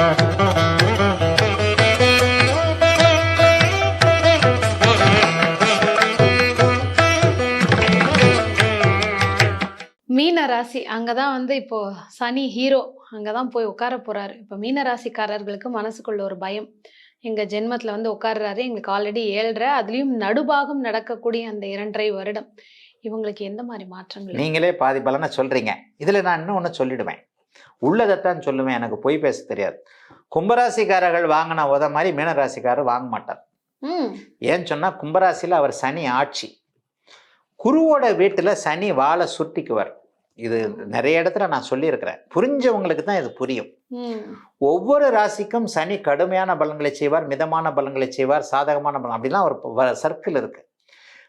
மீன ராசி அங்கதான் வந்து இப்போ சனி ஹீரோ அங்கதான் போய் உட்கார போறாரு. இப்போ மீன ராசிக்காரர்களுக்கு மனசுக்குள்ள ஒரு பயம். எங்க ஜென்மத்துல வந்து உட்கார்றாரு எங்களுக்கு ஆல்ரெடி ஏழரை அதுலயும் நடுபாகம் நடக்கக்கூடிய அந்த இரண்டரை வருடம். இவங்களுக்கு எந்த மாதிரி மாற்றங்கள் நீங்களே பாதி பலனை சொல்றீங்க. இதுல நான் இன்னும் ஒன்று சொல்லிடுவேன். உள்ளதைத்தான் சொல்லுவேன் எனக்கு பொய் பேச தெரியாது. கும்பராசிக்காரர்கள் வாங்கின உத மாதிரி மீனராசிக்காரர் வாங்க மாட்டார். ம். ஏன்னு சொன்னா கும்பராசியில் அவர் சனி ஆட்சி. குருவோட வீட்டில் சனி வாழை சுட்டிக்குவார். இது நிறைய இடத்துல நான் சொல்லியிருக்கிறேன். புரிஞ்சவங்களுக்கு தான் இது புரியும். ஒவ்வொரு ராசிக்கும் சனி கடுமையான பலன்களை செய்வார் மிதமான பலன்களை செய்வார் சாதகமான பலன் அப்படிலாம் ஒரு சர்க்கிள் இருக்கு.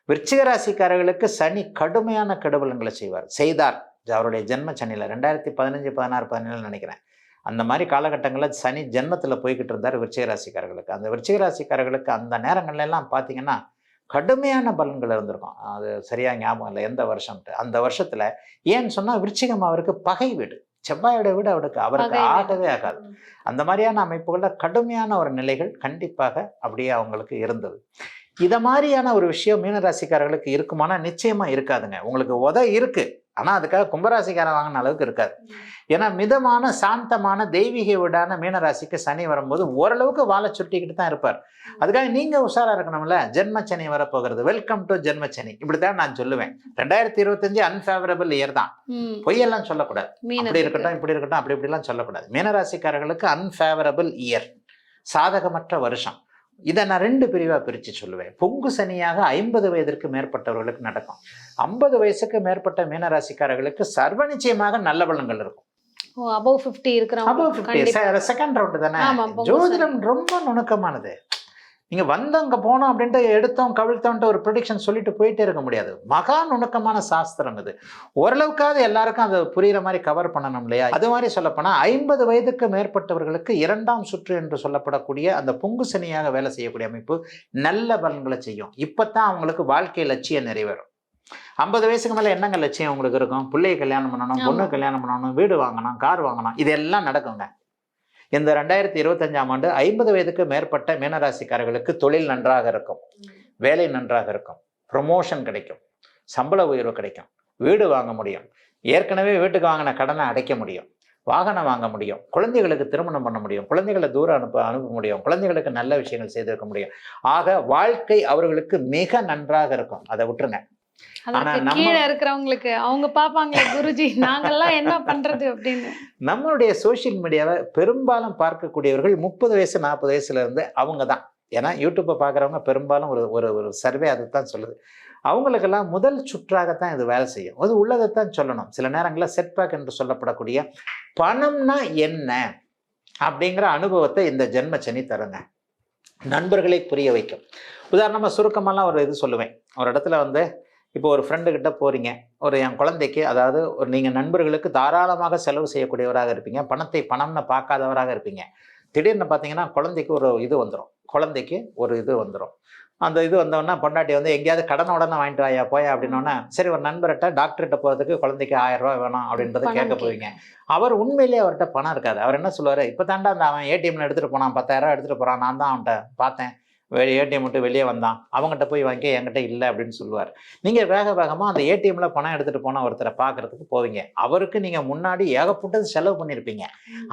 விருச்சிக ராசிக்காரர்களுக்கு சனி கடுமையான கெடுபலன்களை செய்வார். செய்தார். அவருடைய ஜென்ம சனியில் ரெண்டாயிரத்தி பதினஞ்சு பதினாறு பதினேழு நினைக்கிறேன். அந்த மாதிரி காலகட்டங்களில் சனி ஜென்மத்தில் போய்கிட்டு இருந்தார் விருச்சிக ராசிக்காரர்களுக்கு அந்த விருச்சிக ராசிக்காரர்களுக்கு அந்த நேரங்கள்ல எல்லாம் பார்த்தீங்கன்னா கடுமையான பலன்கள் இருந்திருக்கும். அது சரியா ஞாபகம் இல்லை எந்த வருஷம்ட்டு அந்த வருஷத்துல ஏன்னு சொன்னா விருச்சிகம் அவருக்கு பகை வீடு. செவ்வாயோட வீடு அவருக்கு. அவருக்கு. ஆகவே ஆகாது. அந்த மாதிரியான அமைப்புகளில் கடுமையான ஒரு நிலைகள் கண்டிப்பாக அப்படியே அவங்களுக்கு இருந்தது. இத மாதிரியான ஒரு விஷயம் மீனராசிக்காரர்களுக்கு இருக்குமானா நிச்சயமா இருக்காதுங்க. உங்களுக்கு உத இருக்கு. ஆனா அதுக்காக கும்பராசிக்காரன் வாங்கின அளவுக்கு இருக்காது. ஏன்னா மிதமான சாந்தமான தெய்வீக வீடான மீனராசிக்கு சனி வரும்போது ஓரளவுக்கு வாழை சுட்டிக்கிட்டு தான் இருப்பார். அதுக்காக நீங்க உஷாரா இருக்கணும்ல. ஜென்மச்சனி வரப்போகிறது. வெல்கம் டு ஜென்மச்சனி இப்படித்தான் நான் சொல்லுவேன். ரெண்டாயிரத்தி இருபத்தஞ்சு அன்ஃபேவரபிள் இயர் தான். பொய்யெல்லாம் சொல்லக்கூடாது. அப்படி இருக்கட்டும் இப்படி இருக்கட்டும் அப்படி இப்படிலாம் சொல்லக்கூடாது. மீனராசிக்காரர்களுக்கு அன்ஃபேவரபிள் இயர் சாதகமற்ற வருஷம். இதை நான் ரெண்டு பிரிவா பிரிச்சு சொல்லுவேன். பொங்கு சனியாக ஐம்பது வயதிற்கு மேற்பட்டவர்களுக்கு நடக்கும். ஐம்பது வயசுக்கு மேற்பட்ட மீனராசிக்காரர்களுக்கு சர்வ நிச்சயமாக நல்ல பலன்கள் இருக்கும். ஓ அபவ் ஃபிஃப்டி அப்போ இருக்கிறவங்க செகண்ட் ரவுண்டு தானே? ஜோதிடம் ரொம்ப நுணுக்கமானது. நீங்க வந்தவங்க போனோம் அப்படின்ட்டு எடுத்தோம் கவிழ்த்தோன்ட்டு ஒரு ப்ரொடிக்ஷன் சொல்லிட்டு போயிட்டே இருக்க முடியாது. மகா நுணுக்கமான சாஸ்திரம் இது. ஓரளவுக்காவது எல்லாருக்கும் அதை புரியுற மாதிரி கவர் பண்ணணும் இல்லையா? அது மாதிரி சொல்லப்போனா ஐம்பது வயதுக்கு மேற்பட்டவர்களுக்கு இரண்டாம் சுற்று என்று சொல்லப்படக்கூடிய அந்த பொங்கு சனியாக வேலை செய்யக்கூடிய அமைப்பு நல்ல பலன்களை செய்யும். இப்பதான் அவங்களுக்கு வாழ்க்கை லட்சியம் நிறைவேறும். ஐம்பது வயசுக்கு மேல என்னங்க லட்சியம் உங்களுக்கு இருக்கும்? பிள்ளையை கல்யாணம் பண்ணணும் பொண்ணு. கல்யாணம் பண்ணணும் வீடு வாங்கணும் கார் வாங்கணும் இதெல்லாம் நடக்குங்க. இந்த ரெண்டாயிரத்தி இருபத்தஞ்சாம் ஆண்டு ஐம்பது வயதுக்கு மேற்பட்ட மீனராசிக்காரர்களுக்கு தொழில் நன்றாக இருக்கும். வேலை நன்றாக இருக்கும். ப்ரொமோஷன் கிடைக்கும். சம்பள உயர்வு கிடைக்கும். வீடு வாங்க முடியும். ஏற்கனவே வீட்டுக்கு வாங்கின கடனை அடைக்க முடியும். வாகனம் வாங்க முடியும். குழந்தைகளுக்கு திருமணம் பண்ண முடியும். குழந்தைகளை தூரம் அனுப்ப அனுப்ப முடியும். குழந்தைகளுக்கு நல்ல விஷயங்கள் செய்திருக்க முடியும். ஆக வாழ்க்கை அவர்களுக்கு மிக நன்றாக இருக்கும். அதை விட்டுருங்க. கீழே இருக்கிறவங்களுக்கு அவங்க பாப்பாங்களே குருஜி நாங்கெல்லாம் என்ன பண்றது அப்படின்னு. நம்மளுடைய சோஷியல் மீடியாவை பெரும்பாலும் பார்க்கக்கூடியவர்கள் முப்பது வயசு நாற்பது வயசுல இருந்து அவங்க தான். ஏன்னா யூடியூப்பை பார்க்குறவங்க பெரும்பாலும் ஒரு ஒரு ஒரு சர்வே அதுதான் சொல்லுது. அவங்களுக்கெல்லாம் முதல் சுற்றாகத்தான் இது வேலை செய்யும். அது உள்ளதைத்தான் சொல்லணும். சில நேரங்களில் செட்பேக் என்று சொல்லப்படக்கூடிய பணம்னா என்ன அப்படிங்கிற அனுபவத்தை இந்த ஜென்ம சனி தருங்க. நண்பர்களை புரிய வைக்கும். உதாரணமாக சுருக்கமெல்லாம் ஒரு இது சொல்லுவேன். ஒரு இடத்துல வந்து இப்போ ஒரு ஃப்ரெண்டு கிட்ட போறீங்க. ஒரு என் குழந்தைக்கு அதாவது ஒரு நீங்கள் நண்பர்களுக்கு தாராளமாக செலவு செய்யக்கூடியவராக இருப்பீங்க. பணத்தை பணம்னு பார்க்காதவராக இருப்பீங்க. திடீர்னு பார்த்தீங்கன்னா குழந்தைக்கு ஒரு இது வந்துடும் குழந்தைக்கு ஒரு இது வந்துடும் அந்த இது வந்தோடனே பொண்டாட்டி வந்து எங்கேயாவது கடனை உடனே வாங்கிட்டு வாயா போயா? அப்படின்னோடனே சரி ஒரு நண்பர்கிட்ட டாக்டர்கிட்ட போகிறதுக்கு குழந்தைக்கு ஆயிரம் ரூபாய் வேணும் அப்படின்றத கேட்க போவீங்க. அவர் உண்மையிலேயே அவர்கிட்ட பணம் இருக்காது. அவர் என்ன சொல்லுவார்? இப்போ தாண்டா அந்த அவன் ஏடிஎம்ல எடுத்துகிட்டு போனான். பத்தாயிரம் எடுத்துகிட்டு போகிறான் நான் தான் அவன்கிட்ட பார்த்தேன். ஏடிஎம் விட்டு வெளியே வந்தான். அவங்ககிட்ட போய் வாங்கி என்கிட்ட இல்லை அப்படின்னு சொல்லுவார். நீங்கள் வேக வேகமாக அந்த ஏடிஎம்ல பணம் எடுத்துகிட்டு போன ஒருத்தரை பார்க்கறதுக்கு போவீங்க. அவருக்கு நீங்கள் முன்னாடி ஏகப்பட்டது செலவு பண்ணியிருப்பீங்க.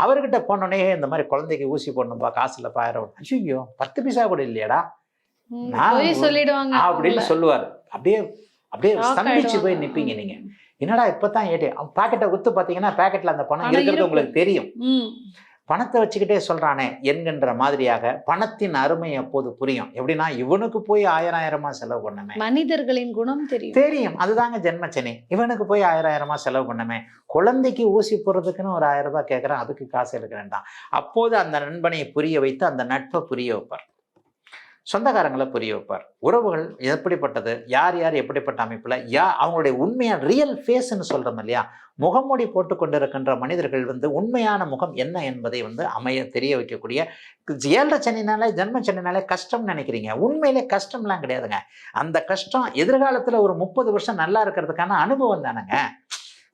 அவர்கிட்ட போனோடனே இந்த மாதிரி குழந்தைக்கு ஊசி போடணும்பா காசு இல்லைப்பா ஆயிரம் ஐயோ பத்து பைசா கூட இல்லையாடா. சொல்லிடுவாங்க. அப்படின்னு சொல்லுவார். அப்படியே அப்படியே ஸ்தம்பிச்சு போய். நிப்பீங்க நீங்க. என்னடா இப்பதான் ஏடிஎம் பாக்கெட்டை உத்து பாத்தீங்கன்னா பாக்கெட்ல அந்த பணம் இருக்கிறது இருக்கு. உங்களுக்கு தெரியும். பணத்தை வச்சுக்கிட்டே சொல்றானே என்கின்ற மாதிரியாக பணத்தின் அருமை அப்போது புரியும்? எப்படின்னா இவனுக்கு போய் ஆயிரம் ஆயிரமா செலவு பண்ணமே. மனிதர்களின் குணம் தெரியும். தெரியும். அதுதாங்க ஜென்மச்சனி. இவனுக்கு போய் ஆயிரம் ஆயிரமா செலவு பண்ணமே. குழந்தைக்கு ஊசி போடுறதுக்குன்னு ஒரு ஆயிரம் ரூபாய் கேட்குறேன் அதுக்கு காசு எடுக்கிறேன்டான் அப்போது அந்த நண்பனை புரிய வைத்து அந்த நட்பை புரிய வைப்பார். சொந்தக்காரங்களை புரிய வைப்பார். உறவுகள் எப்படிப்பட்டது? யார் யார் எப்படிப்பட்ட அமைப்பில்? யா அவங்களுடைய உண்மையான ரியல் ஃபேஸ்ன்னு சொல்கிறோம் இல்லையா? முகமூடி போட்டு கொண்டிருக்கின்ற மனிதர்கள் வந்து உண்மையான முகம் என்ன என்பதை வந்து அமைய தெரிய வைக்கக்கூடிய ஏழரை சனினாலே ஜென்ம சனினாலே கஷ்டம்னு நினைக்கிறீங்க. உண்மையிலே கஷ்டம்லாம் கிடையாதுங்க. அந்த கஷ்டம் எதிர்காலத்தில் ஒரு முப்பது வருஷம் நல்லா இருக்கிறதுக்கான அனுபவம் தானேங்க.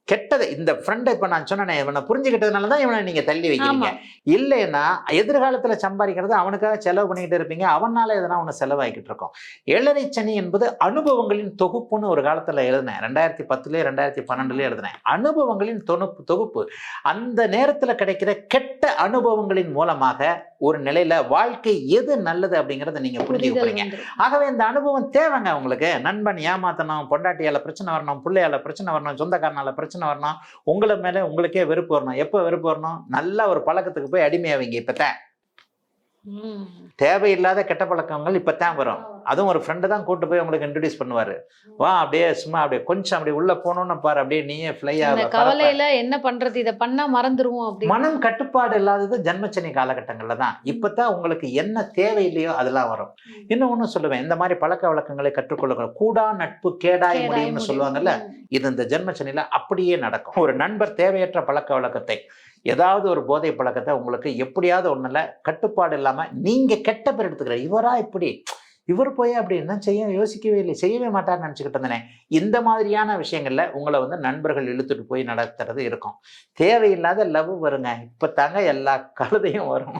கெட்டது இந்த ஃப்ரெண்டை இப்ப நான் சொன்னேனே இவனை புரிஞ்சுக்கிட்டதுனால தான் இவனை நீங்க தள்ளி வைக்கிறீங்க. இல்லைன்னா எதிர்காலத்துல சம்பாதிக்கிறது அவனுக்காக செலவு பண்ணிக்கிட்டு இருப்பீங்க. அவனால எதனா ஒன்று செலவாகிக்கிட்டு இருக்கும். ஏழரை சனி என்பது அனுபவங்களின் தொகுப்புன்னு ஒரு காலத்துல எழுதினேன். ரெண்டாயிரத்தி பத்துலயே ரெண்டாயிரத்தி பன்னெண்டுலயே எழுதினேன். அனுபவங்களின் தொகுப்பு தொகுப்பு. அந்த நேரத்துல கிடைக்கிற கெட்ட அனுபவங்களின் மூலமாக ஒரு நிலையில வாழ்க்கை எது நல்லது அப்படிங்கறத நீங்க புரிஞ்சுக்க புரிதல் போறீங்க. வந்துரும். ஆகவே இந்த அனுபவம் தேவைங்க உங்களுக்கு. நண்பன் ஏமாத்தணும் பொண்டாட்டியால பிரச்சனை வரணும் பிள்ளையால பிரச்சனை வரணும் சொந்தக்காரனால பிரச்சனை வரணும். உங்களை மேல உங்களுக்கே வெறுப்பு வரணும். எப்போ வெறுப்பு வரணும்? நல்ல ஒரு பழக்கத்துக்கு போய் அடிமையாவீங்க இப்பதான் தேவையில்லாத கெட்ட பழக்கங்கள் இப்பதான் வரும். அதுவும் ஒரு ஃப்ரெண்டு தான் கூட்டு போய் உங்களுக்கு இன்ட்ரடியூஸ் பண்ணுவாரு. வா அப்படியே சும்மா அப்படியே கொஞ்சம் அப்படியே உள்ள போனோம்னு பாரு அப்படியே நீயே ஃப்ளை ஆக கவலையில என்ன பண்றது? இத பண்ணா மறந்துருவோம் அப்படி மனம் கட்டுப்பாடு இல்லாதது ஜன்மச்சனி காலகட்டங்கள்ல தான். இப்பதான் உங்களுக்கு என்ன தேவையில்லையோ அதெல்லாம் வரும். இன்னும் ஒண்ணு சொல்லுவேன் இந்த மாதிரி பழக்க வழக்கங்களை கற்றுக்கொள்ளுங்க கூடா நட்பு கேடாய் முடியும்னு முடியும். சொல்லுவாங்கல்ல. இது இந்த ஜென்மச்சனில அப்படியே நடக்கும். ஒரு நண்பர் தேவையற்ற பழக்க வழக்கத்தை ஏதாவது ஒரு போதை பழக்கத்தை உங்களுக்கு எப்படியாவது ஒன்றில் கட்டுப்பாடு இல்லாமல் நீங்கள் கெட்ட பேர் எடுத்துக்கிற இவரா இப்படி? இவர் போய் அப்படி என்ன செய்ய யோசிக்கவே இல்லை. செய்யவே மாட்டார்னு நினச்சிக்கிட்டு இருந்தேனே. இந்த மாதிரியான விஷயங்கள்ல உங்களை வந்து நண்பர்கள் இழுத்துட்டு போய் நடத்துறது இருக்கும். தேவையில்லாத லவ் வருங்க. இப்ப தாங்க எல்லா கழுதையும் வரும்.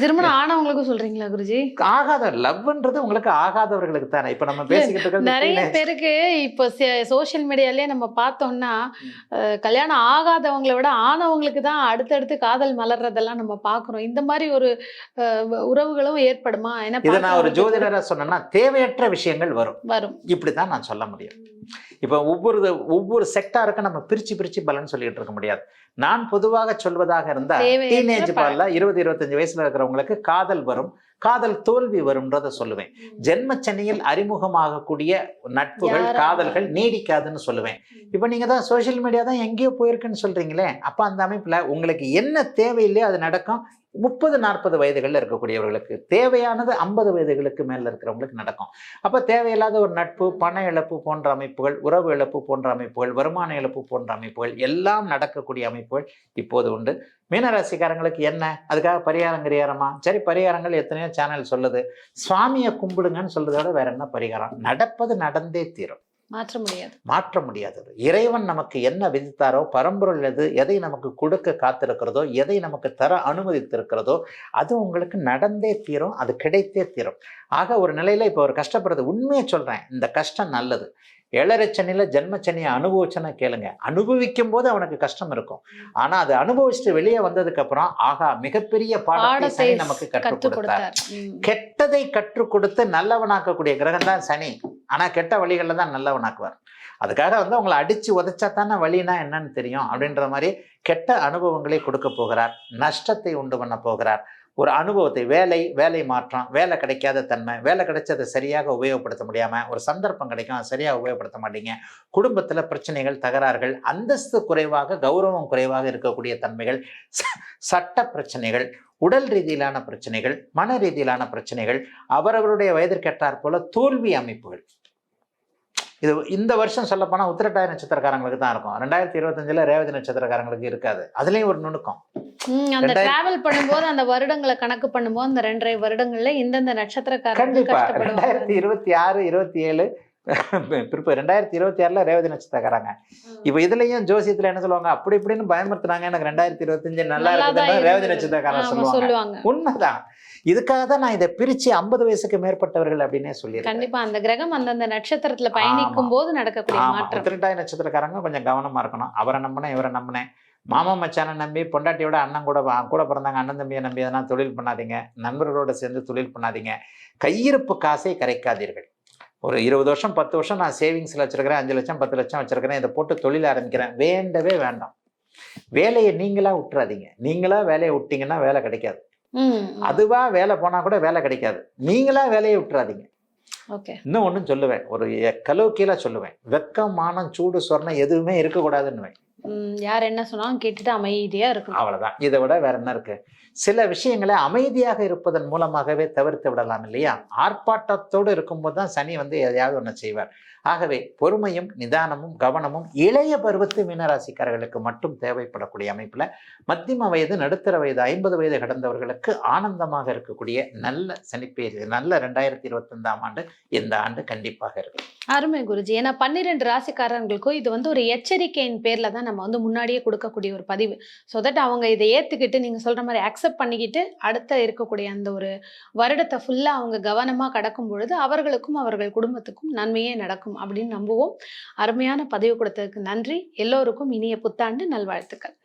திருமணம் ஆனவங்களுக்கும் சொல்றீங்களா குருஜி? ஆகாத லவ்ன்றது உங்களுக்கு ஆகாதவர்களுக்கு தானே. இப்ப நம்ம பேசிக்கிட்டு நிறைய பேருக்கு இப்போ சோஷியல் மீடியாலயே நம்ம பார்த்தோம்னா கல்யாணம் ஆகாதவங்களை விட ஆனவங்களுக்கு தான் அடுத்தடுத்து காதல் மலர்றதெல்லாம் நம்ம பார்க்குறோம். இந்த மாதிரி ஒரு உறவுகளும் ஏற்படுமா? ஏன்னா இதை நான் ஒரு ஜோதிடரா சொன்னேன்னா தேவையற்ற விஷயங்கள் வரும். வரும். இப்படிதான் நான் சொல்ல முடியும். இப்போ ஒவ்வொரு ஒவ்வொரு செக்டாருக்கும் நம்ம பிரிச்சு பிரிச்சு பலன் சொல்லிட்டு இருக்க முடியாது. நான் பொதுவாக சொல்வதாக இருந்தா தேவையற்ற டீனேஜ் பால்ல இருபது இருபத்தஞ்சு வயசுல இருக்கிறவங்களுக்கு காதல் வரும். காதல் தோல்வி வரும்ன்றத சொல்லுவேன். ஜென்மச்சனியில் அறிமுகமாகக்கூடிய நட்புகள் காதல்கள் நீடிக்காதுன்னு சொல்லுவேன். இப்போ நீங்க தான் சோஷியல் மீடியா தான் எங்கேயோ போயிருக்குன்னு சொல்றீங்களே அப்ப அந்த அமைப்புல உங்களுக்கு என்ன தேவையில்லையோ அது நடக்கும். முப்பது நாற்பது வயதுகளில் இருக்கக்கூடியவர்களுக்கு தேவையானது ஐம்பது வயதுகளுக்கு மேலே இருக்கிறவங்களுக்கு நடக்கும். அப்போ தேவையில்லாத ஒரு நட்பு பண இழப்பு போன்ற அமைப்புகள் உறவு இழப்பு போன்ற அமைப்புகள் வருமான இழப்பு போன்ற அமைப்புகள் எல்லாம் நடக்கக்கூடிய அமைப்புகள் இப்போது உண்டு. மீனராசிக்காரங்களுக்கு என்ன? அதுக்காக பரிகாரம் கிரிகாரமா சரி பரிகாரங்கள் எத்தனையோ சேனல் சொல்லுது. சுவாமியை கும்பிடுங்கன்னு சொல்றதோட வேற என்ன பரிகாரம்? நடப்பது நடந்தே தீரும். மாற்ற முடியாது. மாற்ற முடியாதது. இறைவன் நமக்கு என்ன விதித்தாரோ பரம்பொருள் எது எதை நமக்கு கொடுக்க காத்திருக்கிறதோ எதை நமக்கு தர அனுமதித்திருக்கிறதோ அது உங்களுக்கு நடந்தே தீரும் அது கிடைத்தே தீரும். ஆக ஒரு நிலையில இப்போ ஒரு கஷ்டப்படுறது உண்மையை சொல்றேன் இந்த கஷ்டம் நல்லது. ஏழரைச்சனில ஜென்மச்சனியை அனுபவிச்சனை கேளுங்க. அனுபவிக்கும் போது அவனுக்கு கஷ்டம் இருக்கும். ஆனா அது அனுபவிச்சுட்டு வெளியே வந்ததுக்கு அப்புறம் ஆகா மிகப்பெரிய பாடத்தை சனி நமக்கு கற்றுக் கொடுத்தார். கெட்டதை கற்றுக் கொடுத்து நல்லவனாக்கக்கூடிய கிரகம் தான் சனி. ஆனால் கெட்ட வழிகளில் தான் நல்லவனாக்குவார். அதுக்காக வந்து உங்களை அடித்து உதைச்சா தானே வழினா என்னன்னு தெரியும் அப்படின்ற மாதிரி கெட்ட அனுபவங்களை கொடுக்க போகிறார். நஷ்டத்தை உண்டு பண்ண போகிறார். ஒரு அனுபவத்தை வேலை வேலை மாற்றம் வேலை கிடைக்காத தன்மை வேலை கிடைச்சதை சரியாக உபயோகப்படுத்த முடியாமல் ஒரு சந்தர்ப்பம் கிடைக்கும் அதை சரியாக உபயோகப்படுத்த மாட்டீங்க. குடும்பத்தில் பிரச்சனைகள் தகராறுகள் அந்தஸ்து குறைவாக கௌரவம் குறைவாக இருக்கக்கூடிய தன்மைகள் சட்ட பிரச்சனைகள் உடல் ரீதியிலான பிரச்சனைகள் மன ரீதியிலான பிரச்சனைகள் அவரவருடைய வயதிற்கேற்றாற் போல தோல்வி அமைப்புகள். இது இந்த வருஷம் சொல்ல போனா உத்திரட்டாய நட்சத்திரக்காரங்களுக்கு தான் இருக்கும். ரெண்டாயிரத்தி இருபத்தஞ்சுல ரேவதி நட்சத்திரக்காரங்களுக்கு இருக்காது. அதுலயும் ஒரு நுணுக்கம். அந்த டிராவல் பண்ணும்போது அந்த வருடங்களை கணக்கு பண்ணும்போது அந்த ரெண்டரை வருடங்கள்ல இந்தந்த நட்சத்திரக்காரர்கள் கண்டிப்பா. கஷ்டப்படுவாங்க. ரெண்டாயிரத்தி இருபத்தி ஆறு இருபத்தி ஏழு பிற்பு ரெண்டாயிரத்தி இருபத்தி ஆறுல ரேவதி நட்சத்திரக்காரங்க. இப்ப இதுலயும் ஜோசியத்துல என்ன சொல்லுவாங்க? அப்படி இப்படின்னு பயமுறுத்துனாங்க. எனக்கு ரெண்டாயிரத்தி இருபத்தஞ்சு நல்லா இருக்குதுன்னு ரேவதி. நட்சத்திரக்காரன் சொல்லுவாங்க. உண்மைதான். இதுக்காக தான் நான் இதை பிரிச்சு ஐம்பது வயசுக்கு மேற்பட்டவர்கள் அப்படின்னே சொல்லியிருக்கேன். கண்டிப்பா அந்த கிரகம் அந்தந்த நட்சத்திரத்துல பயணிக்கும் போது நடக்கக்கூடிய மாற்றம். உத்திரட்டாய நட்சத்திரக்காரங்க கொஞ்சம் கவனமா இருக்கணும். அவரை நம்பினேன் இவரை நம்பினேன். மாமா மச்சானை நம்பி பொண்டாட்டியோட அண்ணன் கூட கூட பிறந்தாங்க அண்ணன் தம்பியை நம்பி எதனா தொழில் பண்ணாதீங்க. நண்பர்களோட சேர்ந்து தொழில் பண்ணாதீங்க. கையிருப்பு காசை கரைக்காதீர்கள். ஒரு இருபது வருஷம் பத்து வருஷம் நான் சேவிங்ஸில் வச்சிருக்கிறேன் அஞ்சு லட்சம் பத்து லட்சம் வச்சிருக்கிறேன் இதை போட்டு தொழில் ஆரம்பிக்கிறேன். வேண்டவே வேண்டாம். வேலையை நீங்களா விட்டுறாதீங்க. நீங்களா வேலையை விட்டீங்கன்னா வேலை கிடைக்காது. ம், ம். அதுவா வேலை போனா கூட வேலை கிடைக்காது. நீங்களா வேலையை விட்டுறாதீங்க. இன்னும் ஒன்றும் சொல்லுவேன். ஒரு கலோக்கியலா சொல்லுவேன். வெக்கம் மானம் சூடு சொர்ணம் எதுவுமே இருக்கக்கூடாதுன்னு ம், யார் என்ன சொன்னாலும் கேட்டுட்டு அமைதியா இருக்கணும். அவ்வளவுதான். இதை விட வேற என்ன இருக்கு? சில விஷயங்களை அமைதியாக இருப்பதன் மூலமாகவே தவிர்த்து விடலாம் இல்லையா? ஆர்ப்பாட்டத்தோடு இருக்கும்போது தான் சனி வந்து எதையாவது ஒன்று செய்வார். ஆகவே பொறுமையும் நிதானமும் கவனமும் இளைய பருவத்து மீனராசிக்காரர்களுக்கு மட்டும் தேவைப்படக்கூடிய அமைப்புல மத்தியம வயது நடுத்தர வயது ஐம்பது வயது கடந்தவர்களுக்கு ஆனந்தமாக இருக்கக்கூடிய நல்ல சனிப்பேர் நல்ல ரெண்டாயிரத்தி இருபத்தைந்தாம் ஆண்டு இந்த ஆண்டு கண்டிப்பாக இருக்கும். அருமை குருஜி. ஏன்னா பன்னிரெண்டு ராசிக்காரங்களுக்கும் இது வந்து ஒரு எச்சரிக்கையின் பேர்ல தான் நம்ம வந்து முன்னாடியே கொடுக்கக்கூடிய ஒரு பதிவு. ஸோ தட் அவங்க இதை ஏற்றுக்கிட்டு நீங்கள் சொல்கிற மாதிரி அக்செப்ட் பண்ணிக்கிட்டு அடுத்த இருக்கக்கூடிய அந்த ஒரு வருடத்தை ஃபுல்லாக அவங்க கவனமாக கடக்கும் பொழுது அவர்களுக்கும் அவர்கள் குடும்பத்துக்கும் நன்மையே நடக்கும் அப்படின்னு நம்புவோம். அருமையான பதிவு கொடுத்ததுக்கு நன்றி. எல்லோருக்கும் இனிய புத்தாண்டு நல்வாழ்த்துக்கள்.